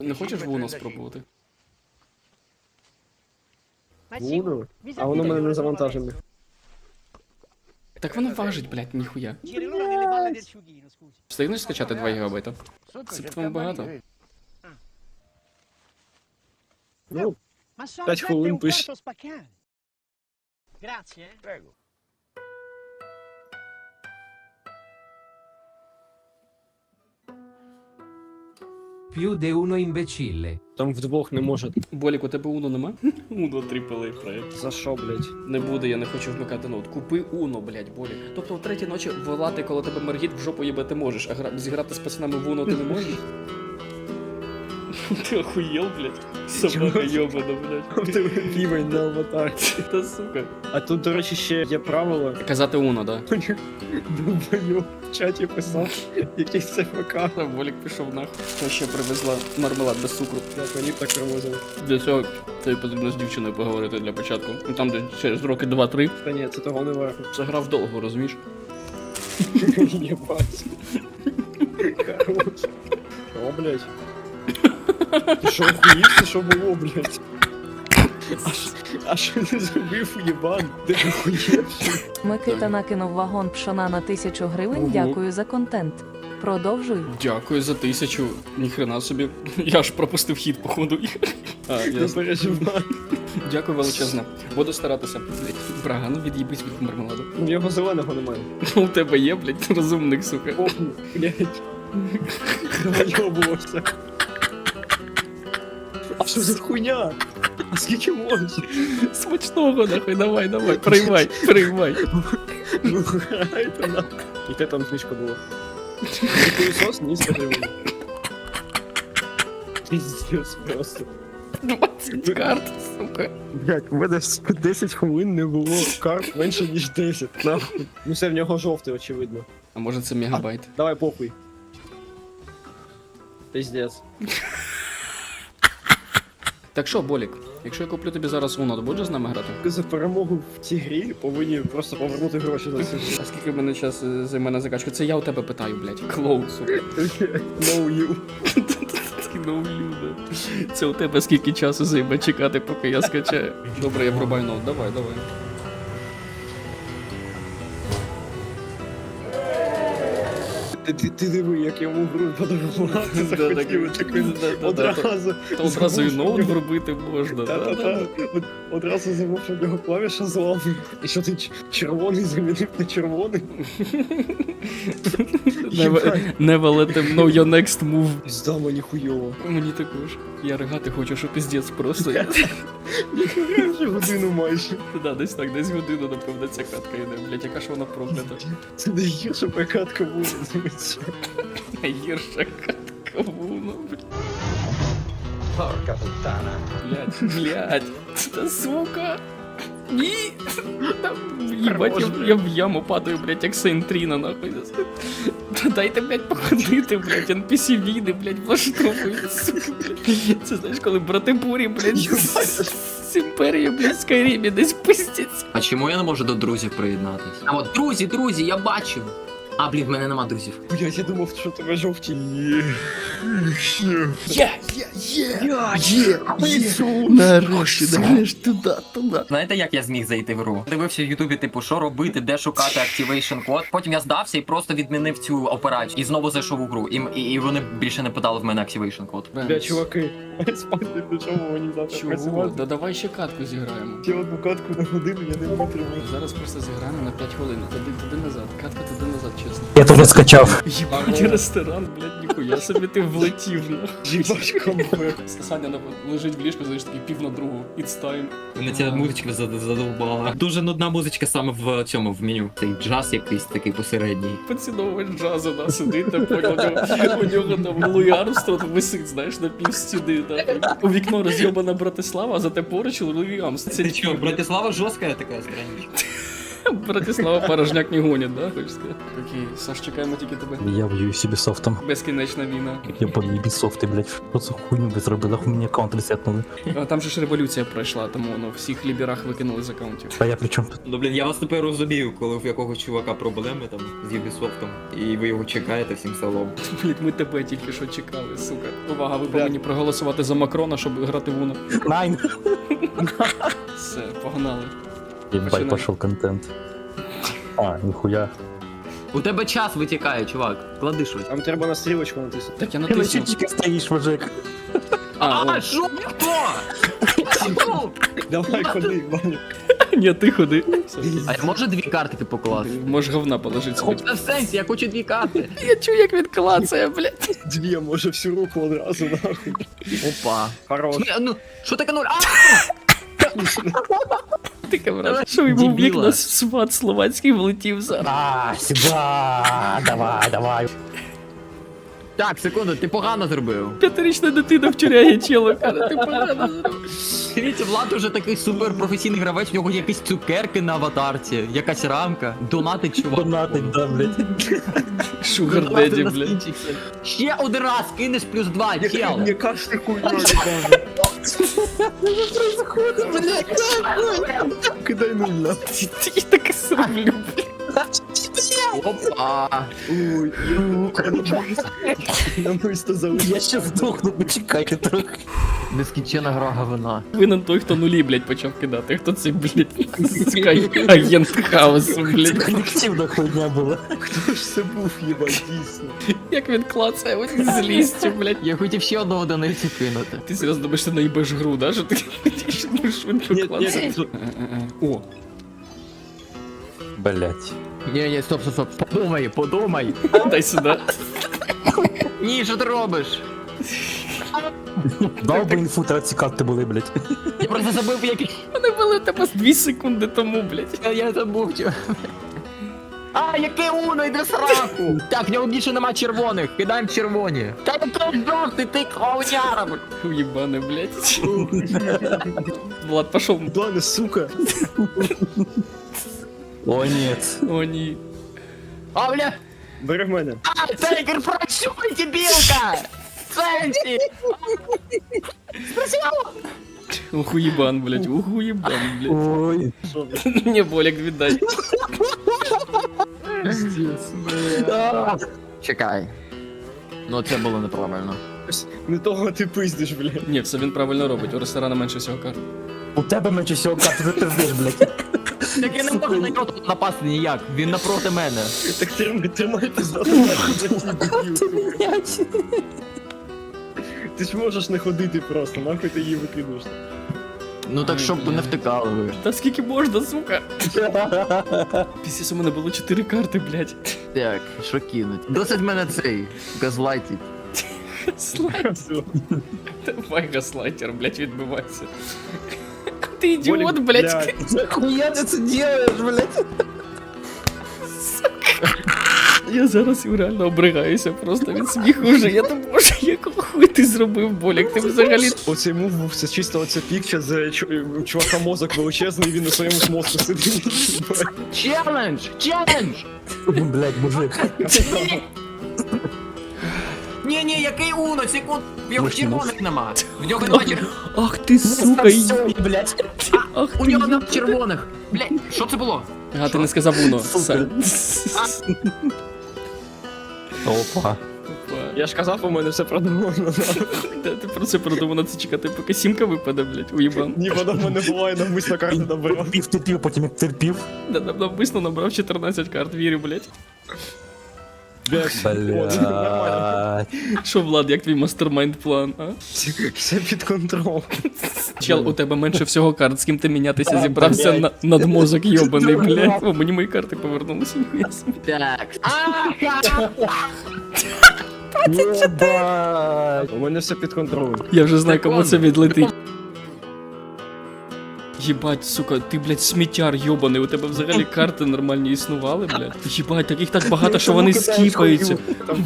Не хочеш воно спробувати? Буду. А воно в мене не завантажене. Так воно важить, блядь, ніхуя. Scusi. Встигнеш скачати 2 гігабайта? Це по-твоєму багато? Ну, Ma sono Pet sette e hole un push. quarto spaccati. Grazie. Prego. Più di uno imbecille. там вдвох не може. Болік, у тебе Уно нема? Уно трипелей проект. За що, блядь? Не буде, я не хочу вмикати ноут. Купи Уно, блядь, Болік. Тобто о третій ночі волати, коли тебе мергіт в жопу їбати можеш, а гра... зіграти з пацанами в Уно ти не можеш? Ти охуєл, блядь? Собака йобана, блядь. Рівень на аватарці. Та сука. А тут, до речі, ще є правило. Казати Уно, да. Думаю, в чаті писав якийсь ЦФК. Та Болік пішов нахуй. Я ще привезла мармелад без цукру. Так, мені так привозили. Для цього тобі потрібно з дівчиною поговорити для початку. Ну, Там де через роки 2-3. Та ні, це того не варто. Це грав довго, розумієш? Єбать. Хорош. Що, блядь? Ти що, охуїв? Що було, блядь? А що- А що ти зробив, єбан? Ти? Микита накинув вагон пшона на тисячу гривень. Ого. Дякую за контент. Продовжуй. Дякую за тисячу. Ніхрена собі. Я ж пропустив хід, походу. А, Не ясно. переживай. Дякую величезне. Буду старатися. Брага, ну від'їбись від мармеладу. У Ну, його зеленого немає. У тебе є, блядь, розумник, сука. Оху, блядь. Довойобувався. А що за хуйня? А скільки можна? Смачного, нахуй, давай, давай, приймай, приймай. Ну, грайте на. І те там знижка була. Пилосос? Ні, скажи мені. Пиздец просто. 20 карт, сука. Блять, у мене 10 хвилин не було карт менше, ніж 10. Нахуй. Ну все в нього жовтий, очевидно. А може це мегабайт? Давай похуй. Пиздец. Так що, Болік, якщо я куплю тобі зараз воно, то будеш з нами грати? За перемогу в цій грі повинні просто повернути гроші за цю. А скільки в мене час е, займе на закачку? Це я у тебе питаю, блядь. Клоун, сука. No you. No you, да. Це у тебе скільки часу займе чекати, поки я скачаю. Добре, я пробайно. Давай, давай. Ти, ти, ти диви, як йому гру подарувати захотіли. так, да, одразу. То одразу і ноут вробити можна. Одразу забув, що в нього клавіша зламана. І що ти червоний замінив на червоний? Never, let them know your next move. Пізда мені хуйово. Мені також. Я ригати хочу, що піздець просто. Ніхуя годину майже. Да, десь так, десь годину, напевно, ця катка йде. Блять, яка ж вона проклята. Це найгірша прокатка буде. дивіться. Найгірша катка вуно, блядь. Блять, блять, та сука. Ні! Та, Їбать, я, я в яму падаю, блять, як Сейнтріна, нахуй. Дайте, блять, походити, блять, NPC війни, блять, влаштовують, сука, блять. Це знаєш, коли брати бурі, блять, з, з імперії, блять, в Скайрімі десь пиздяться. А чому я не можу до друзів приєднатись? А от друзі, друзі, я бачив. А, блін, в мене нема друзів. Блять, я думав, що тебе жовті. Є. Є, є, є, є, є. Нарешті, нарешті, туди, туди. Знаєте, як я зміг зайти в гру? Дивився в Ютубі, типу, що робити, де шукати Activation код. Потім я здався і просто відмінив цю операцію. І знову зайшов у гру. І, і, і вони більше не питали в мене Activation код. Бля, чуваки, спати до чого мені завтра Чого? працювати? Да давай ще катку зіграємо. Ще одну катку на годину я не витримаю. Зараз просто зіграємо на 5 хвилин. Туди, туди назад. Катка туди назад. Я тоже скачав. Їбать ресторан, блядь, ніхуя собі ти влетів, нахуй. Їбать комбек. Саня на- лежить в ліжку, знаєш, такий пів на другу. It's time. Мене ця музичка задовбала. Дуже нудна музичка саме в цьому в меню. Цей джаз якийсь такий посередній. Поціновувач джазу, да, сидить, там, понял, у нього, у нього там Луї Армстронг висить, знаєш, на пів стіни, да. У вікно роз'єбана Братислава, а зате поруч Луї Армстронг. Це Ти що, Братислава жорстка така страничка. Братислава порожняк не гонять, да? Хочеш сказати? Окей, Саш, чекаємо тільки тебе. Я воюю з Ubisoft. Безкінечна війна. Я по Ubisoft, блядь, що це хуйню ви зробили, хуй мені аккаунт ресетнули. А там же ж революція пройшла, тому ну, всіх ліберах викинули з аккаунтів. А я при чому тут? Ну блін, я вас тепер розумію, коли в якогось чувака проблеми там з Ubisoft, і ви його чекаєте всім селом. Блін, ми тебе тільки що чекали, сука. Увага, ви повинні проголосувати за Макрона, щоб грати в Уно. Найн! Все, погнали. Починай. пошов контент. А, ніхуя. У тебе час витікає, чувак. Клади щось. Там треба на стрілочку натиснути. Так я Ти на натиснув. чіпчики стоїш, мужик. А, А, о. що? Хто? Давай ходи, Ваня. Ні, ти ходи. А я можу дві картики покласти? Можеш говна положити. Та в сенсі, я хочу дві карти. Я чую, як він клацає, блядь. Дві, а може всю руку одразу нахуй. Опа. Хорош. Ну, що таке нуль? А! Ти камера. Що йому в вікна сват словацький влетів зараз. А, сюда, давай, давай. Так, секунду, ти погано зробив. П'ятирічна дитина в тюрягі тіло, каже, ти погано зробив. Дивіться, Влад уже такий суперпрофесійний гравець, в нього якісь цукерки на аватарці, якась рамка, донатить чувак. Донатить, да, блядь. Шугар деді, блядь. Ще один раз кинеш плюс два, чел. Не кажи происходит, блядь? Кидай нахуй. Я так и зроблю, блядь. Опа. Ой, намисто залишив. Я ще здохну, почекайте трохи. Нескінчена гра говна. Винен той, хто нулі, блядь, почав кидати. Хто цей, блядь, агент хаосу, блядь. Колективна хуйня була. Хто ж це був, їбать, дійсно? Як він клацає, ось з злістю, блядь. Я хотів ще одного одиницю кинути. Ти серйозно думаєш, ти наїбеш гру, да? Що ти що ти швидко ні, О, Блять. Ні, ні, стоп, стоп, стоп. Подумай, подумай. дай сюди. Ні, що ти робиш? Дав би інфу, треба ці карти були, блять. Я просто забув, які. Вони були тебе з 2 секунди тому, блядь. Я, я забув. чого. А, яке уно, йди сраку! Так, в нього більше нема червоних, кидаємо червоні. Та який жовтий, ти клоуняра, блядь. Уебаны, блядь. Влад, пошел. Ладно, сука. О, ні. О, ні. А, бля, Бери в мене. а, Тайгер, працюй, дебілка! Сенсі! Ухуебан, блядь, ухуебан, блядь. Ой. Що, блядь? Мне болик віддай. Чекай. Ну, це було неправильно. Не того ти пиздиш, блядь. Ні, все він правильно робить. У ресторана менше всього карт. У тебе менше всього карти, ти пиздиш, блять. Так я не можу на нього тут напасти ніяк, він напроти мене. Так тримай, тримай пиздату нахуй за. Ти ж можеш не ходити просто, нахуй ти її викидуєш. Ну так щоб не втикали ви. Та скільки можна, сука? Після у мене було 4 карти, блядь. Так, що кинуть? Досить мене цей газлайтить. Слайд. Давай гаслайтер, блядь, відбивайся. Ти ідіот, блядь. Хуя ти це делаєш, блять? Я зараз реально обригаюся просто від сміху вже. Я думаю, боже, якого хуй ти зробив, болік? Ти взагалі Оцей мув був це чисто оця пікча з чувака мозок величезний, він на своєму мозку сидить. Челендж! Челендж! Блять, мужик. Ні, ні, який уно, секунд. В нього Мощний червоних нема. В нього нема червоних. Ах ти сука, й- блять. ах У ти. нього нема червоних. Блядь, що це було? А, ти не сказав Уно. Сука. Са- Опа. Я ж казав, у мене все продумано. Та ти про це продумано це чекати, поки сімка випаде, блядь, уїбан. Ні, вона в мене була і навмисно карти набирав. Терпів, терпів, потім як терпів. Да, нам навмисно набрав 14 карт, вірю, блядь. Блять. Що, Влад, як твій мастермайнд план, а? Все під контролем. Чел, у тебе менше всього карт, з ким ти мінятися зібрався на, над мозок йобаний, блядь. О, мені мої карти повернулися. Так. У мене все під контролем. Я вже знаю, кому це відлетить. Єбать, сука, ти, блядь, сміттяр йобаний, у тебе взагалі карти нормальні існували, блядь. Єбать, таких так багато, що вони скіпаються.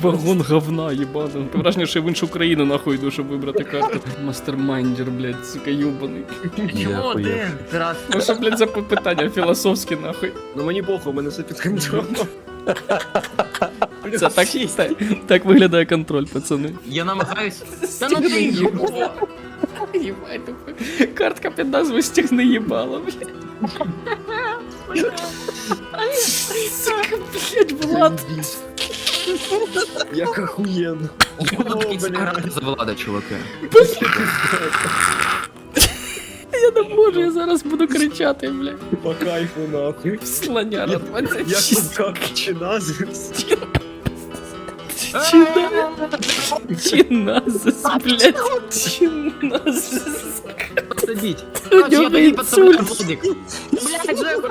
Вагон говна. Таке Враження, що я в іншу країну нахуй йду, щоб вибрати карту. Мастермайндер, блядь, сука, йобаний. Один? Тарас. Ну що, блядь, за питання філософські, нахуй. Ну мені похуй, у мене все під контролем. Це так, так, так виглядає контроль, пацани. Я намагаюсь. Та ну ти його. Єбать, тупо. Картка під назвою стягни їбало, блядь. Сука, блядь, Влад. Як охуєнно. Буду О, такий блядь. грати за влада, чуваки. Я не можу, я зараз буду кричати, блядь. По кайфу нахуй. Слоняра Як 26. тут как чиназис. Чиназис, блядь. Чиназис. Садіть. У нього інсульт. Блядь, Жека.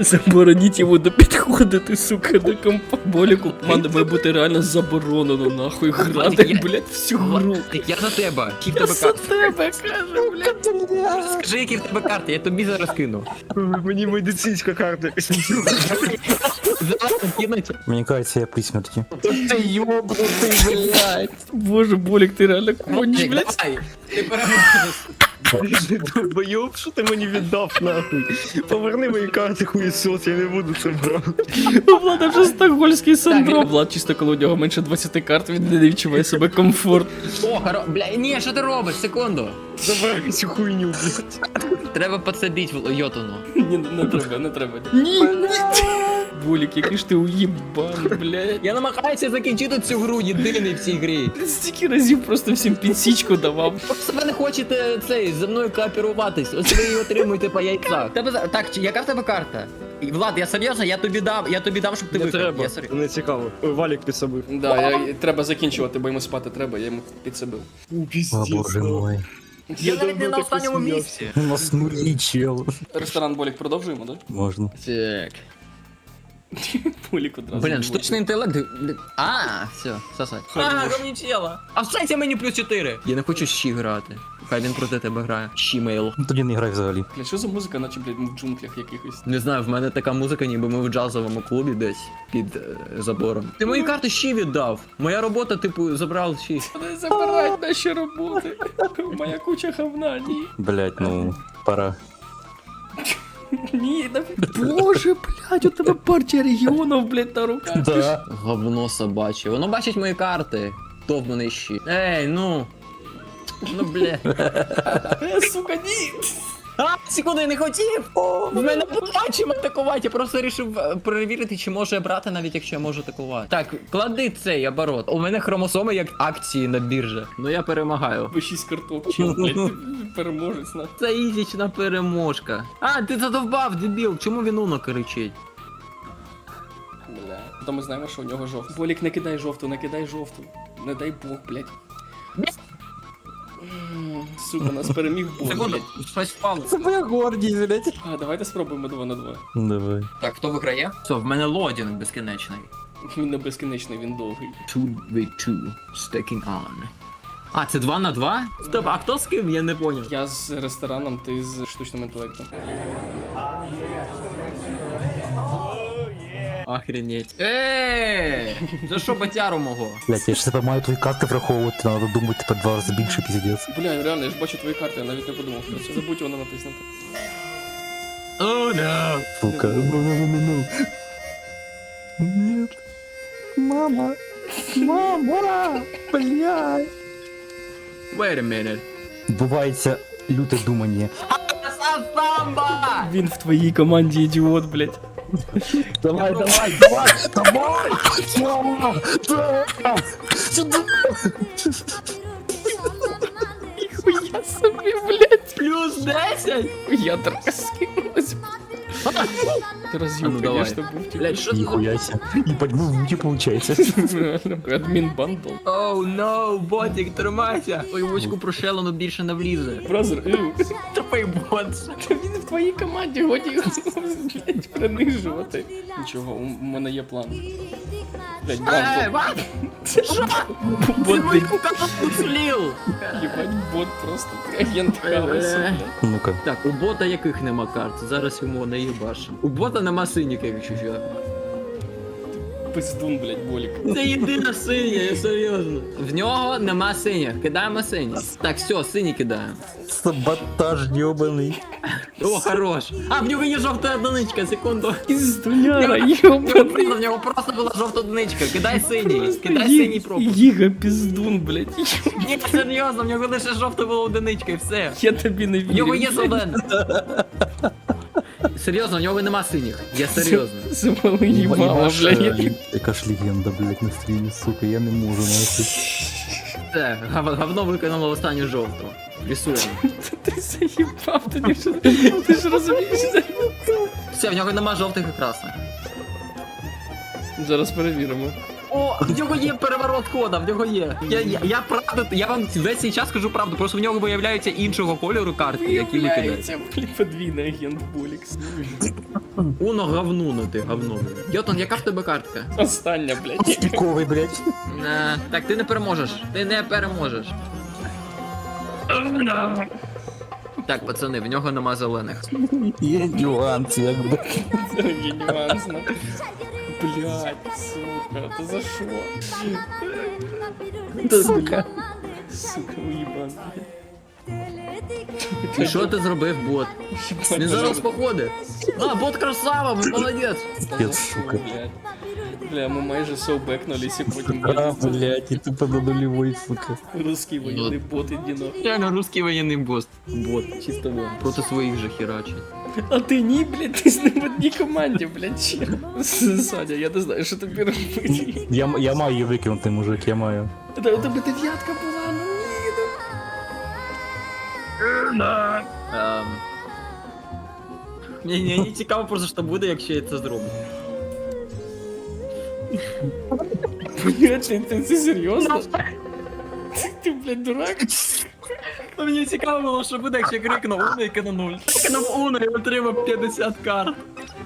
Забороніть йому до підходити, сука, до компа. Боліку команда має бути реально заборонено, нахуй, грати, Я- блядь, всю гру. Так я за тебе. Які в Я тебе за карти? тебе кажу, блядь. Скажи, які в тебе карти, я тобі зараз кину. Мені медицинська карта. Зараз кинуть. Мені кажется, я такі. Ти йобнутий, блядь. Боже, Болік, ти реально конч, блядь. Давай. Ти переможеш. Долбойоб, що ти мені віддав нахуй? Поверни мої карти хуєсос, я не буду це брати. У Влада вже стокгольський синдром. Влад чисто коли у нього менше 20 карт, він не відчуває себе комфорт. О, хоро... Бля, ні, що ти робиш? Секунду. Забирай цю хуйню, блядь. Треба подсадить, в Йотуну. Ні, не треба, не треба. Ні, ні. Болік, який ж ти уїбан, блядь. Я намагаюся закінчити цю гру, єдиний в цій грі. Стільки разів просто всім підсічку давав. Просто ви не хочете цей зі мною кооперуватись. Ось ви її отримуєте по яйцях. Тебе за- так, чи- яка в тебе карта? І, Влад, я серйозно, я тобі дав, я тобі дав, щоб ти Не виграв. треба, Я серйозно. не цікаво. Ой, Валік підсобив. Да, я, треба закінчувати, бо йому спати треба, я йому підсобив. О, боже мой. Я навіть не на останньому місці. У нас нулі, чел. Ресторан Болік продовжуємо, да? Можна. Так. Болік одразу. Блін, штучний інтелект. А, все, сосать. А, Хорош. говнічела. А в мені плюс 4. Я не хочу Щі грати. Хай він проти тебе грає. Щімейл. Ну тоді не грай взагалі. Бля, що за музика, наче, блядь, ми в джунглях якихось. Не знаю, в мене така музика, ніби ми в джазовому клубі десь під е, забором. Ти мої карти щі віддав. Моя робота, типу, забрав щі. Не забирать наші роботи. Моя куча говна, ні. Блять, ну, пора. Ні, да... Боже, блядь, у тебе партія регіонів, блядь, на руках. Да. Говно собаче. Воно бачить мої карти. Довбаний щит. Ей, ну. Ну, бля. Е, сука, ні. А, секунду, я не хотів! В мене побачимо атакувати. Я просто вирішив е, перевірити, чи можу я брати, навіть якщо я можу атакувати. Так, клади цей оборот. У мене хромосоми як акції на біржі. Ну я перемагаю. Ви шість карток, блядь, переможець, на. Це ізічна переможка. А, ти задовбав, дебіл. Чому він уно кричить? Бля. То ми знаємо, що у нього жовтий. Болік, не кидай жовту, не кидай жовту. Не дай Бог, блядь. Сука, нас переміг Бог, Секунду, блядь. щось впало. моя гордість, блять. А, давайте спробуємо 2 на 2. Давай. Так, хто виграє? Все, в мене лодінг безкінечний. Він не безкінечний, він довгий. 2v2, stacking on. А, це 2 на 2? Стоп, а хто з ким? Я не поняв. Я з рестораном, ти з штучним інтелектом. Охренеть. Ей! За що батяру мого? Блять, я ж себе маю твої карти враховувати, треба думати тепер два рази більше піздець. Бля, реально, я ж бачу твої карти, я навіть не подумав про це. Забудь воно натиснути. О, no. Сука. Нет. Мама. Мама. Блядь. Wait a minute. Відбувається люте думання. Самба! Він в твоїй команді ідіот, блядь. Давай, давай, давай, давай! Нихуя собі, блядь. Плюс 10? Я скинулась. Ти А разъем, ну, давай. конечно, типу. Блять, що це? за- Ебать, ну муки получается. Админ бандл. Оу, ноу, ботик, тримайся! Ой, вочку прошелену більше не влізе. Бразер, ю. Тупий бот. Він в твоїй команді, годі його, блядь, принижувати. Нічого, у у мене є план. Блядь, Е, бот, бат! бот, просто агент Е. блядь. Ну-ка. Так, у бота яких нема карт? Зараз йому не. У бота нема синіх, якщо що. Пиздун, блядь, болік. Це єдина синя, я серйозно. В нього нема синіх. Кидаємо сині. Так, все, сині кидаємо. Саботаж ёбаный. О, хорош. А, в нього є жовта одиничка, секунду. Піздуняра, В йобаний. В нього просто була жовта одиничка. Кидай синій, кидай синій пропуск. Гіга піздун, блядь. Ні, серйозно, в нього лише жовта була одиничка і все. Я тобі не вірю. В нього є блядь. Серйозно, в нього нема синіх. Я серйозно. Їбала, Ебаш, блядь. Яка ж легенда, блядь, на стрімі, сука, я не можу. Все, гав- говно виконало останню жовту. Рисуємо. Ти заїбав, ти ж, ти ж розумієш. це? Все, в нього нема жовтих і красних. Зараз перевіримо. О, в нього є переворот кода, в нього є. Я, я, я правду, я вам весь цей час кажу правду, просто в нього виявляються іншого кольору картки, які не кидають. Виявляється, блядь, подвійний агент Болікс. Уно говну на ти, говно. Йотон, яка в тебе картка? Остання, блядь. Піковий, блядь. Не, так ти не переможеш. Ти не переможеш. Так, пацани, в нього нема зелених. Є нюанс, якби. Є нюансно. Блядь, сука, это за що? Сука. Сука, уебан. І що ти зробив, бот? Він зараз походить. А, бот красава, молодець. Пиздец, сука. Блядь. Бля, ми майже соубекнулись і потім, А, блядь, блядь, і тупо на нулевой, сука. русський воєнний бот, іди. Реально русский воєнний бот. Бот, чисто бот. Проти своїх же херачить. А ти ні, блядь, ти з ним в одній команді, блядь, чи? Саня, я не знаю, що тобі робити. Я, я маю її викинути, мужик, я маю. Та у тебе дев'ятка була, ну ні, ну. Ем... Мені не цікаво просто, що буде, якщо я це зроблю. Блядь, ти, ти, ти серйозно? Ти, ти, блядь, дурак? Ну, Мені цікаво було, що буде, якщо я крикнув Уно і на нуль. Крикнув Уно і отримав 50 карт.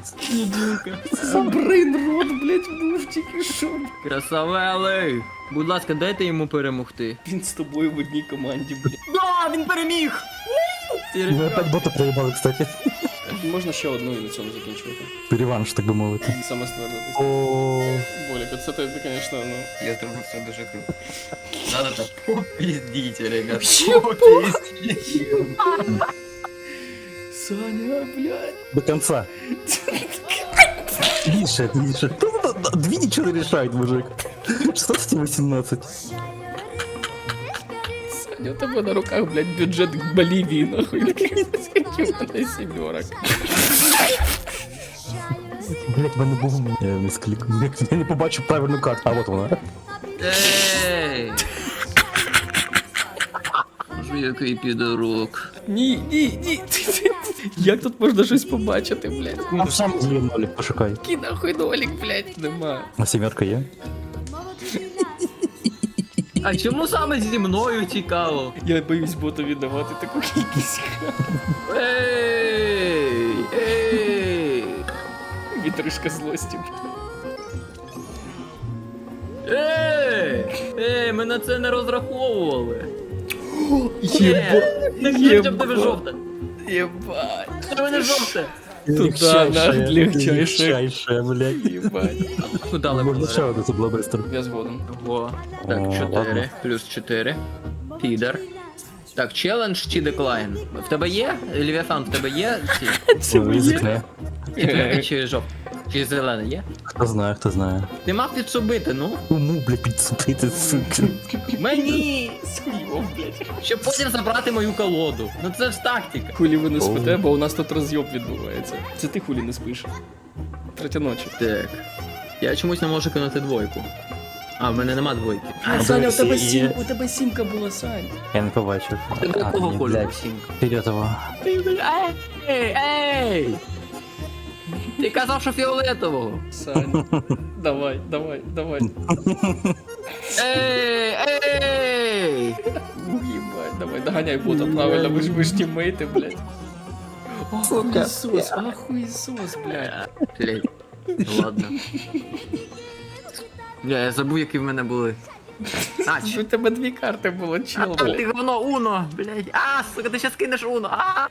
Сніділка. Це за брейн рот, блядь, був тільки що. Красавелий! Будь ласка, дайте йому перемогти. Він з тобою в одній команді, блядь. Да, він переміг! Ці Ми опять бота проїбали, кстати. Можна ще одну і на цьому закінчувати. Переванш, так би мовити. Саме ствердитись. О, Болік, оце ти, ти, звісно, ну. Я зробив все дуже круто. Надо так попіздіть, ребят. Саня, блядь. до конца. Миша, Миша. Две ничего не решает, мужик. 16-18. Саня, у тебе на руках, блядь, бюджет Болівії, нахуй. Мене сімерок. Блять, мене був я не склік. Я не побачив правильну карту. А от вона. Ей! Боже, який підорок. Ні, ні, ні. Як тут можна щось побачити, блядь? А в сам злі нолік, пошукай. Який нахуй нолік, блядь, нема. А сімерка є? А чому саме зі мною цікаво? Я боюсь боту віддавати таку кількість. Ей! Ей! Вітришка злості. Ей! Ей, ми на це не розраховували. Єба. Не хоча б тебе жовте. Єбать. Це мене жовте. Туда, на, легчайше. Легчайше, блядь. ебать. Ну да, легко? ще одне, це быстро. Я згоден. Во. Так, 4. ладно. Плюс 4. Підер. Так, челендж чи деклайн? В тебе є? Левіафан, в тебе є ці? Це моє. Ризикне. Чи, чи жовт? Чи зелене є? Хто знає, хто знає. Ти мав підсобити, ну? Кому, блядь, підсупити, сука. Мені! Схуйов, блядь. Щоб потім забрати мою колоду. Ну це ж тактика. Хулі ви не спите, бо у нас тут розйоб відбувається. Це ти хулі не спиш. Третя ночі. Так. Я чомусь не можу кинути двойку. А, в мене нема двойки. А, Саня, у тебе всі сім, є. у тебе сімка була, Сань. Я не побачив. Ти до А, якого ні, кольору блядь. сімка? Фіолетово. Ей, ей! Ти казав, що фіолетового. Сань. Давай, давай, давай. Ей, ей! Уїбать, давай, доганяй бота правильно, ви ж ви ж тіммейти, блядь. Ахуєсос, ахуєсос, блядь. Блядь. Ладно. Я, я забув, які в мене були. А, У тебе дві карти було, чел, А, блядь. ти говно, Уно, блядь. А, сука, ти щас кинеш Уно. А!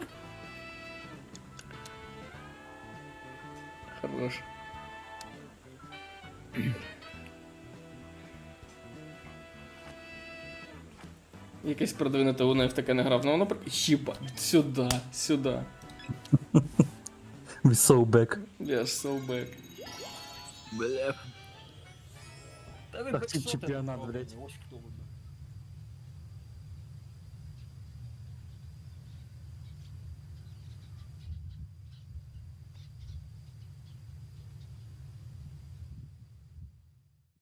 Хорош. Якесь продвинуте я в таке не грав, ну воно при- Їба, сюди, сюди. We so back. Я ж so back. Бля. Так, чемпіонат, блядь.